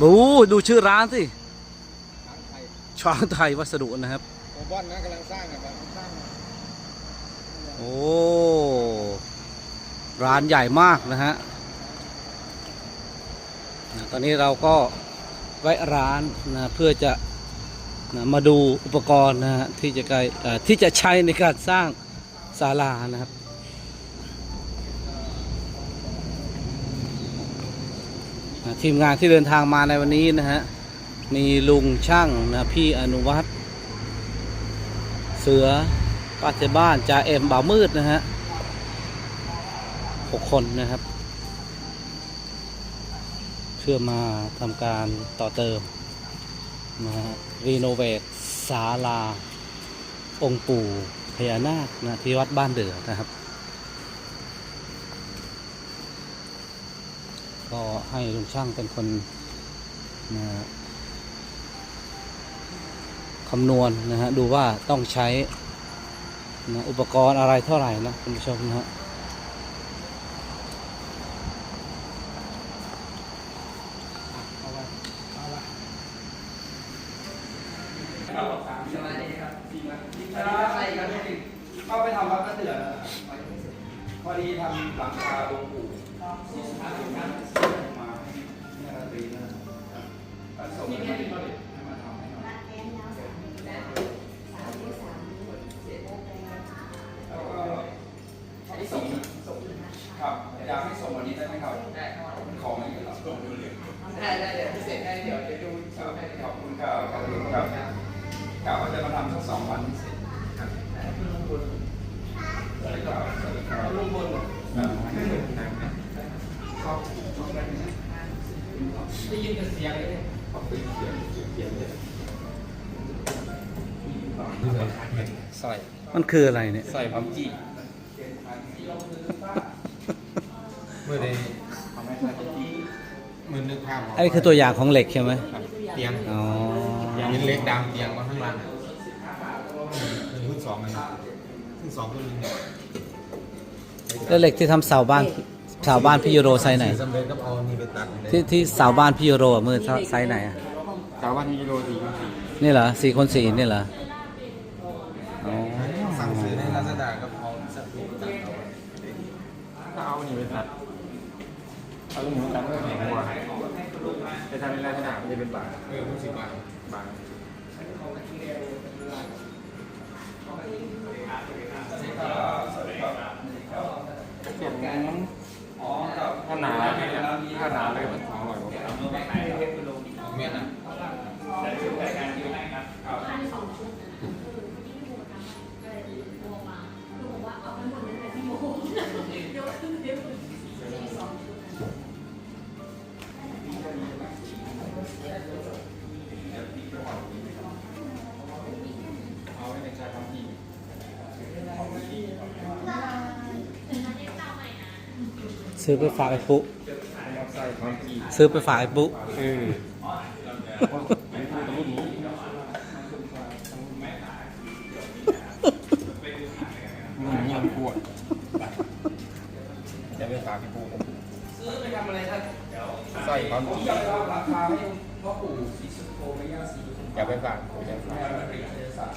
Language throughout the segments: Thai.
บูดูชื่อร้านสิช้างไทยช้างไทยวัสดุนะครับโอบอนนะกำลังสร้างนะครับสร้างโอ้ร้านใหญ่มากนะฮะนะตอนนี้เราก็แวะร้านนะเพื่อจะนะมาดูอุปกรณ์นะฮะที่จะไกลเอ่อที่จะใช้ในการสร้างศาลานะครับ นะ ทีมงานที่เดินทางมาในวันนี้นะฮะ มีลุงช่างนะพี่อนุวัฒน์เสือป้าเจบ้านจ่าเอ็มบ่าวมืดนะฮะหกคนนะครับ เพื่อมาทำการต่อเติมนะฮะรีโนเวทศาลา องค์ปู่พญานาคนะที่วัดบ้านเดือนะครับ ก็ให้ลุงช่างเป็นคนนะคำนวณนะฮะดูว่าต้องใช้นะอุปกรณ์อะไรเท่าไหร่นะคุณผู้ชมนะฮะเข้าไปทำวัดกระเตือนพอดีทำหลังคาหลงปู่ Yeah. ใส่มันคืออะไรเนี่ยใส่ความจีเมื่อใดมือนึกภาพกไอ้คือตัวอย่างของเหล็กใช่ไหมครับเตียงอ๋อ เป็นเล็กดำเตียงมาข้างล่างเป็นหุ้นสองเลยหุ้นสองตัวนึงแล้วเหล็กที่ทำเสาบ้านเสาบ้านพี่ยูโรไซส์ไหน สำเร็จก็เอานี่ไปตัดที่ที่เสาบ้านพี่ยูโรอะมือไซส์ไหนอะ ชาวบ้านมีโรตีก็สี่นี่เหรอสี่คนสี่นี่เหรออ๋อ สั่งซื้อในลาซาด้าก็เอาสักทีตัดเอาถ้าเอานี่ไปตัด เอาหนูตัดก็แพงกว่าไปทำในลาซาด้ามันจะเป็นบาทเออสิบบาทบาท ซื้อไปฝากไอ้ปุ๊เอาใส่ความจริงซื้อไปฝากไอ้ปุ๊เออรุ่นนี้รุ่นนี้ยังปวดจะไปฝากพี่ปูซื้อไปทำอะไรท่านใส่ความจริงจะเอาราคาให้พ่อปู่ศรีสุโธแม่ย่าศรีสุโธอย่าไปฝากอย่าไปฝาก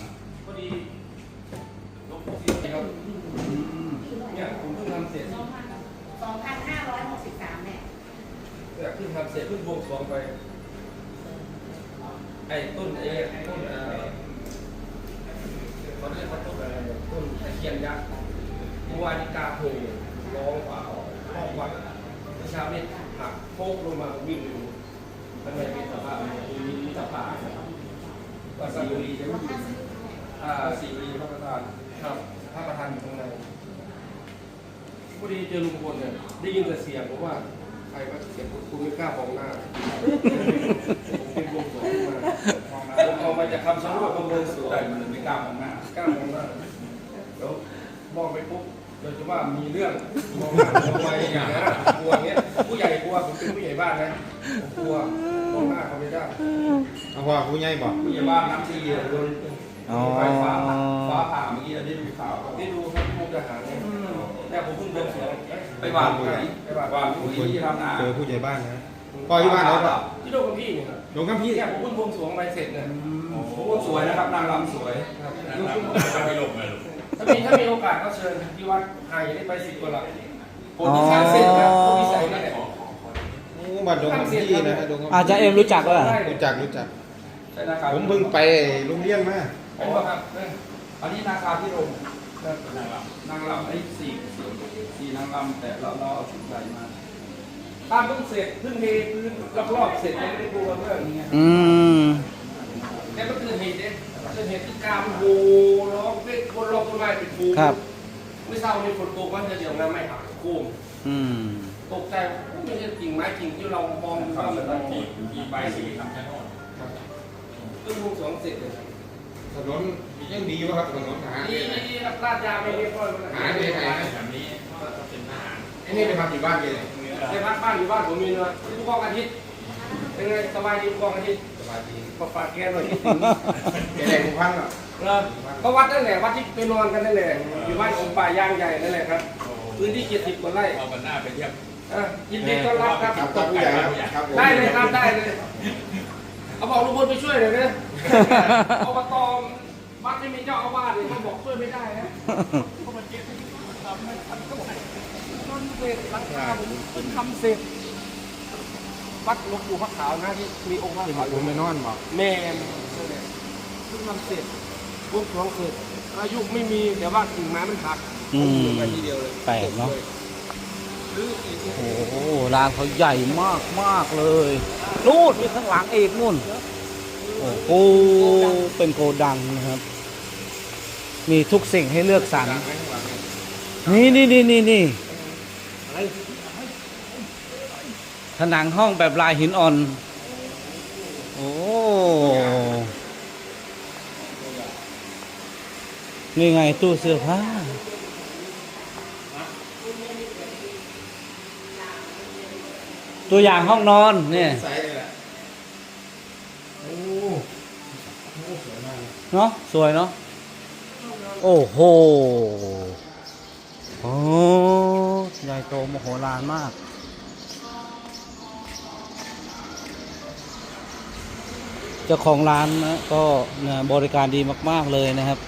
พอดีหลวงปู่ศรีครับเนี่ยผมเพิ่งทำเสร็จ 2,563เนี่ยแต่เพิ่งทำเสร็จเพิ่งบวงสรวงไป ไอ้ต้นไอ้ต้นเอ่อเขาเรียกว่าต้นอะไรเนี่ยต้นตะเคียนยักษ์เมื่อวานนี้กาโผล่ร้องฝ่าออกห้องวัดเมื่อเช้าเนี่ยหักโคกลงมาวิ่งดูมันไมเป็นสภาพมันมีมิตรภาพนะครับว่าสีบุรีจะไม่อยู่อ่าสีบุรีพระประธานครับพระประธานอยู่ข้างใน พอดีเจอลุงพลเนี่ยได้ยินแต่เสียงบอกว่าใครว่าเสียงคุณไม่กล้ามองหน้าผมเป็นวงสองมาผมเอามาจากคำสรุปของวงสวงมันเลยไม่กล้ามองหน้ากล้ามองหน้าแล้วมองไปปุ๊บเราจะว่ามีเรื่องมองหน้ามองไปอย่างเงี้ยกลัวอย่างเงี้ยผู้ใหญ่กลัวผมเป็นผู้ใหญ่บ้านนะผมกลัวมองหน้าเขาไม่ได้เอาว่าผู้ใหญ่บอกผู้ใหญ่บ้านน้ำทีโดนอ๋อไฟฟ้าผ่าฟ้าผ่าเมื่อกี้ได้ดูข่าวได้ดูครับมุกทหารเนี่ย แต่ผมเพิ่งเดินสวนไปหวานปุ๋ยไปหวานปุ๋ยที่ทำนาเจอผู้ใหญ่บ้านนะผมปล่อยที่บ้านเราเปล่าที่โดนกับพี่เนี่ยลงกับพี่เนี่ยผมเพิ่งบวงสรวงไปเสร็จเนี่ยผมบวงสวยนะครับนางรำสวยครับถ้ามีถ้ามีโอกาสก็เชิญที่วัดไฮได้ไปสิบกว่าหลังคนที่สร้างเสร็จนะคนที่ใส่นั่นแหละโอ้บัตรลงกับพี่นะลงกับอาจจะเอ็มรู้จักก็ได้รู้จักรู้จักใช่นะครับผมเพิ่งไปโรงเรียนมาโอ้ครับนั่นอันนี้นาคา ที่โรงนั่นนางรำไอ้สี่สี่สี่นางรำแต่เราเราเอาชุดใหญ่มาตามเพิ่งเสร็จเพิ่งเทพื้นรอบๆเสร็จยังไม่ได้ดูกันเรื่องนี้ไงอืมแต่มันเกิดเหตุเนี่ยเกิดเหตุที่กามโหร้องเรียกคนรอบต้นไม้เป็นฟูครับไม่ทราบว่ามีฝนตกมันจะเดี๋ยวน้ำไม่หักโค้งอืมตกใจไม่ใช่กิ่งไม้กิ่งที่เรามองว่ามันเป็นกิ่งกิ่งใบสีครับเพิ่งวงสองเสร็จเลย ถนนยังดีวะครับถนนหานี่นี่ครับลาดยาไม่เรียบร้อยหาได้ไงแบบนี้ไอ้นี่ไปทำอยู่บ้านเลยในพักบ้านอยู่บ้านผมมีนะทุกกองอาทิตย์เป็นไงสบายดีทุกกองอาทิตย์สบายดีก็ฝากแกหน่อยคิดถึงแกได้ผู้พันอะเออก็วัดนั่นแหละวัดที่ไปนอนกันนั่นแหละอยู่บ้านองค์ป่าย่างใหญ่นั่นแหละครับพื้นที่เจ็ดสิบกว่าไร่เอาบันหน้าไปเยี่ยมอะยินดีต้อนรับครับครับครับผู้ใหญ่ครับครับผมได้เลยครับได้เลย เอาบอกลุงพลไปช่วยหน่อยนะอบตวัดไม่มีเจ้าอาวาสเลยเขาบอกช่วยไม่ได้นะเขามาเจ็บทำไม่ทันก็บอกต้นเสร็จหลังคาผมเพิ่งทำเสร็จวัดหลวงปู่พระขาวนะที่มีองค์พระขาวอผยู่มไปนอนบอกแม่นเพิ่งทำเสร็จพวกของเสร็จอายุไม่มีแต่ว่ากิ่งไม้มันหักอืมไปทีเดียวเลยแปลกเนอะหรืออีกโอ้โหร้านเขาใหญ่มากมากๆเลย นู่นมีข้างหลังเอกนู่นโอ้โหเป็นโกดังนะครับ มีทุกสิ่งให้เลือกสรรนี่นี่นี่นี่นี่ผนังห้องแบบลายหินอ่อน โอ้ นี่ไงตู้เสื้อผ้า ตัวอย่างห้องนอนเนี่ยใส่เลยแหละโอ้โหสวยมากเลยเนาะสวยเนาะโอ้โหโอ้ใหญ่โตมโหฬารมาก เจ้าของร้านนะก็นะบริการดีมากๆเลยนะครับ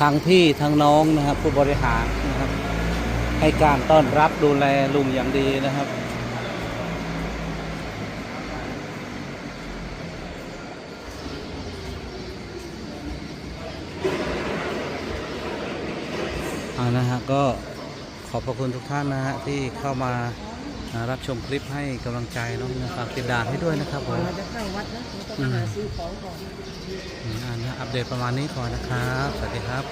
ทั้งพี่ทั้งน้องนะครับ ผู้บริหารนะครับ ให้การต้อนรับดูแลลุงอย่างดีนะครับ อ่านะฮะก็ขอบพระคุณทุกท่านนะฮะที่เข้ามาอ่ารับชมคลิปให้กำลังใจน้องนะฝากติดดานให้ด้วยนะครับผมเราจะเข้าวัดนะเราต้องมาหาซื้อของก่อนอืมอ่านะอัปเดตประมาณนี้ก่อนนะครับ สวัสดีครับ